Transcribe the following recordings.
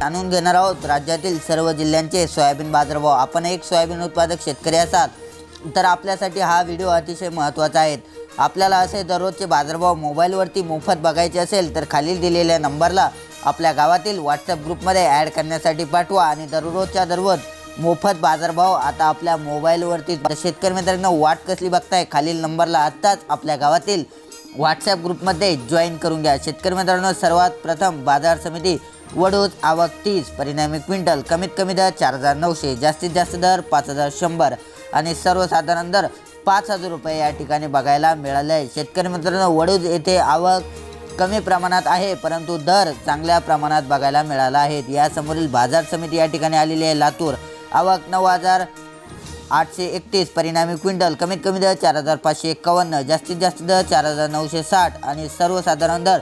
जाणून घेणार आहोत. राज्यातील सर्व जिल्ह्यांचे सोयाबीन बाजारभाव. आपण एक सोयाबीन उत्पादक शेतकरी असाल तर आपल्यासाठी हा व्हिडिओ अतिशय महत्त्वाचा आहे. आपल्याला असे दररोजचे बाजारभाव मोबाईलवरती मोफत बघायचे असेल तर खालील दिलेल्या नंबरला आपल्या गावातील व्हॉट्सअप ग्रुपमध्ये ॲड करण्यासाठी पाठवा आणि दररोजच्या दररोज मोफत बाजारभाव आता आपल्या मोबाईलवरती. शेतकरी मित्रांनो वाट कसली बघताय? खालील नंबरला आत्ताच आपल्या गावातील व्हॉट्सॲप ग्रुपमध्ये जॉईन करून घ्या. शेतकरी मित्रांनो सर्वात प्रथम बाजार समिती वडूज आवक तीस परिणामी क्विंटल कमीत कमी दर चार हजार नऊशे जास्तीत जास्त दर पाच हजार शंभर आणि सर्वसाधारण दर पाच हजार रुपये या ठिकाणी बघायला मिळाले आहे शेतकरी मित्रांनो वडूज येथे आवक कमी प्रमाणात आहे परंतु दर चांगल्या प्रमाणात बघायला मिळाला आहेत यासमोरील बाजार समिती या ठिकाणी आलेली आहे. लातूर आवक नऊ हजार आठशे एकतीस. परिणामी क्विंटल कमीत कमी दर चार हजार पाचशे एक्कावन्न जास्तीत जास्त दर चार हजार नऊशे साठ आणि सर्वसाधारण दर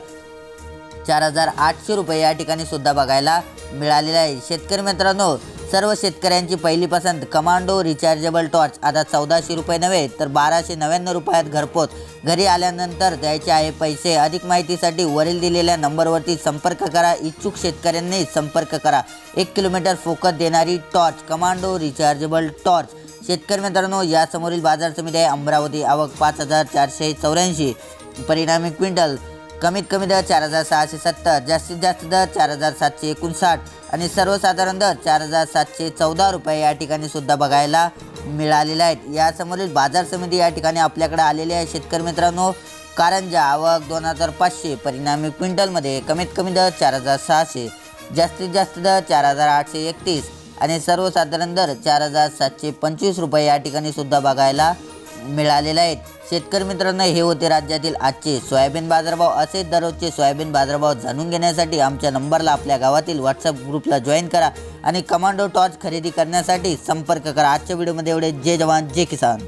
चार हजार आठशे रुपये या ठिकाणी सुद्धा बघायला मिळालेला आहे. शेतकरी मित्रांनो सर्व शेतकऱ्यांची पहिली पसंत कमांडो रिचार्जेबल टॉर्च. आता चौदाशे रुपये नव्हे तर बाराशे नव्याण्णव रुपयात घरपोच. घरी आल्यानंतर द्यायचे आहे पैसे. अधिक माहितीसाठी वरील दिलेल्या नंबरवरती संपर्क करा. इच्छुक शेतकऱ्यांनी संपर्क करा. एक किलोमीटर फोकस देणारी टॉर्च कमांडो रिचार्जेबल टॉर्च. शेतकरी मित्रांनो यासमोरील बाजार समिती आहे. अमरावती आवक पाच हजार चारशे चौऱ्याऐंशी. परिणामी क्विंटल कमीत कमी दर चार हजार सहाशे सत्तर जास्तीत जास्त दर चार हजार सातशे एकोणसाठ आणि सर्वसाधारण दर चार हजार सातशे चौदा रुपये या ठिकाणी सुद्धा बघायला मिळालेले आहेत. यासमोरील बाजार समिती या ठिकाणी आपल्याकडे आलेली आहे शेतकरी मित्रांनो. कारंजा आवक दोन हजार पाचशे परिणामी क्विंटलमध्ये कमीत कमी दर चार हजार सहाशे जास्तीत जास्त दर चार हजार आठशे एकतीस आणि सर्वसाधारण दर चार हजार सातशे पंचवीस रुपये या ठिकाणी सुद्धा बघायला मिळालेले आहेत. शेतकरी मित्रांनो हे होते राज्यातील आजचे सोयाबीन बाजारभाव. असेच दररोजचे सोयाबीन बाजारभाव जाणून घेण्यासाठी आमच्या नंबरला आपल्या गावातील व्हॉट्सअप ग्रुपला जॉईन करा आणि कमांडो टॉर्च खरेदी करण्यासाठी संपर्क करा. आजच्या व्हिडिओमध्ये एवढे. जय जवान जय किसान.